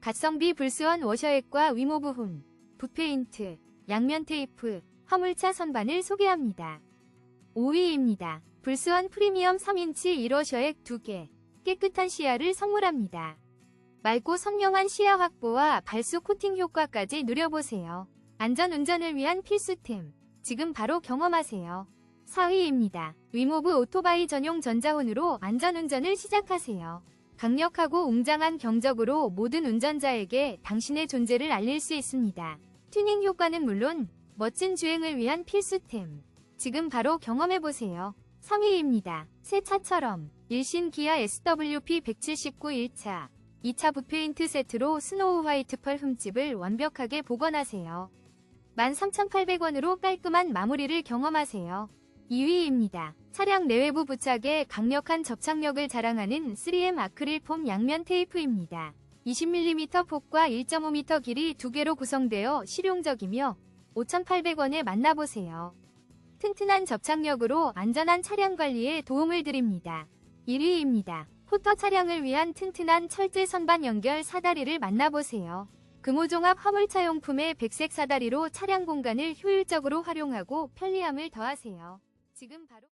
갓성비 불수원 워셔액과 위모부훈, 붓페인트, 양면 테이프, 화물차 선반을 소개합니다. 5위입니다. 불수원 프리미엄 3인치 1워셔액 2개, 깨끗한 시야를 선물합니다. 맑고 선명한 시야 확보와 발수 코팅 효과까지 누려보세요. 안전 운전을 위한 필수템. 지금 바로 경험하세요. 4위입니다. 위모브 오토바이 전용 전자혼으로 안전운전을 시작하세요. 강력하고 웅장한 경적으로 모든 운전자에게 당신의 존재를 알릴 수 있습니다. 튜닝 효과는 물론 멋진 주행을 위한 필수템. 지금 바로 경험해보세요. 3위입니다. 새 차처럼 일신 기아 SWP 179 1차 2차 붓페인트 세트로 스노우 화이트 펄 흠집을 완벽하게 복원하세요. 13,800원으로 깔끔한 마무리를 경험하세요. 2위입니다. 차량 내외부 부착에 강력한 접착력을 자랑하는 3M 아크릴 폼 양면 테이프입니다. 20mm 폭과 1.5m 길이 두 개로 구성되어 실용적이며 5,800원에 만나보세요. 튼튼한 접착력으로 안전한 차량 관리에 도움을 드립니다. 1위입니다. 포터 차량을 위한 튼튼한 철제 선반 연결 사다리를 만나보세요. 금호종합 화물차용품의 백색 사다리로 차량 공간을 효율적으로 활용하고 편리함을 더하세요. 지금 바로